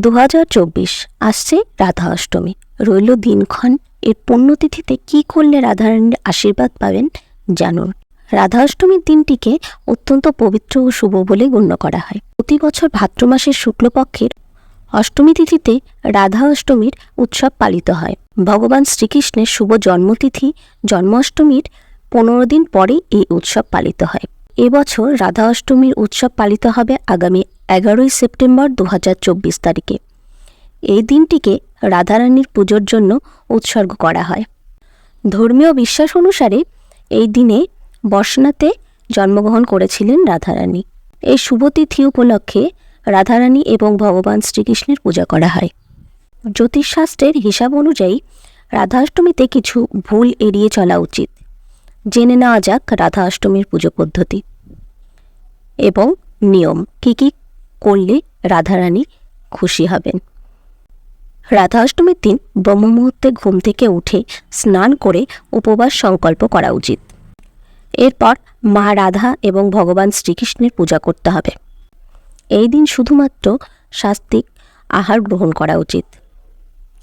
দু হাজার চব্বিশ আসছে রাধা অষ্টমী। রইল দিনক্ষণ। এর পুণ্যতিথিতে কি করলে রাধারানীর আশীর্বাদ পাবেন জানুন। রাধা অষ্টমীর দিনটিকে অত্যন্ত পবিত্র ও শুভ বলে গণ্য করা হয়। প্রতি বছর ভাদ্র মাসের শুক্লপক্ষের অষ্টমী তিথিতে রাধা অষ্টমীর উৎসব পালিত হয়। ভগবান শ্রীকৃষ্ণের শুভ জন্মতিথি, জন্মাষ্টমীর পনেরো দিন পরে এই উৎসব পালিত হয়। এবছর রাধা অষ্টমীর উৎসব পালিত হবে আগামী এগারোই সেপ্টেম্বর দু হাজার চব্বিশ তারিখে। এই দিনটিকে রাধারানীর পুজোর জন্য উৎসর্গ করা হয়। ধর্মীয় বিশ্বাস অনুসারে এই দিনে বর্ষনাতে জন্মগ্রহণ করেছিলেন রাধারানী। এই শুভতিথি উপলক্ষে রাধারানী এবং ভগবান শ্রীকৃষ্ণের পূজা করা হয়। জ্যোতিষশাস্ত্রের হিসাব অনুযায়ী রাধা অষ্টমীতে কিছু ভুল এড়িয়ে চলা উচিত। জেনে নেওয়া যাক রাধা অষ্টমীর পুজো পদ্ধতি। এবং নিয়ম, কী কী করলে রাধারানী খুশি হবেন। রাধা অষ্টমীর দিন ব্রহ্ম মুহূর্তে ঘুম থেকে উঠে স্নান করে উপবাস সংকল্প করা উচিত। এরপর মা রাধা এবং ভগবান শ্রীকৃষ্ণের পূজা করতে হবে। এই দিন শুধুমাত্র শাস্তিক আহার গ্রহণ করা উচিত।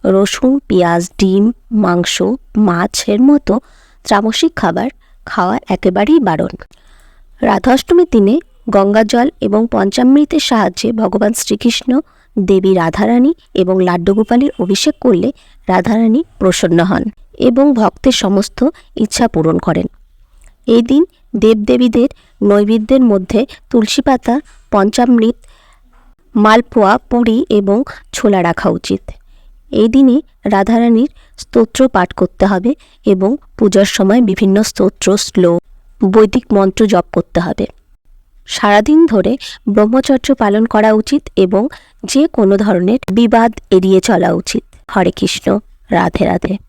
রসুন, পেঁয়াজ, ডিম, মাংস মাছের মতো তামসিক খাবার খাওয়া একেবারেই বারণ। রাধা অষ্টমীর দিনে গঙ্গা জল এবং পঞ্চামৃতের সাহায্যে ভগবান শ্রীকৃষ্ণ, দেবী রাধারানী এবং লাড্ডুগোপালের অভিষেক করলে রাধারানী প্রসন্ন হন এবং ভক্তের সমস্ত ইচ্ছা পূরণ করেন। এই দিন দেবদেবীদের নৈবেদ্যের মধ্যে তুলসী পাতা, পঞ্চামৃত, মালপোয়া পুরি এবং ছোলা রাখা উচিত। এই দিনে রাধারানীর স্তোত্র পাঠ করতে হবে এবং পূজার সময় বিভিন্ন স্তোত্র, শ্লোক, বৈদিক মন্ত্র জপ করতে হবে। সারাদিন ধরে ব্রহ্মচর্য পালন করা উচিত এবং যে কোনো ধরনের বিবাদ এড়িয়ে চলা উচিত। হরে কৃষ্ণ, রাধে রাধে।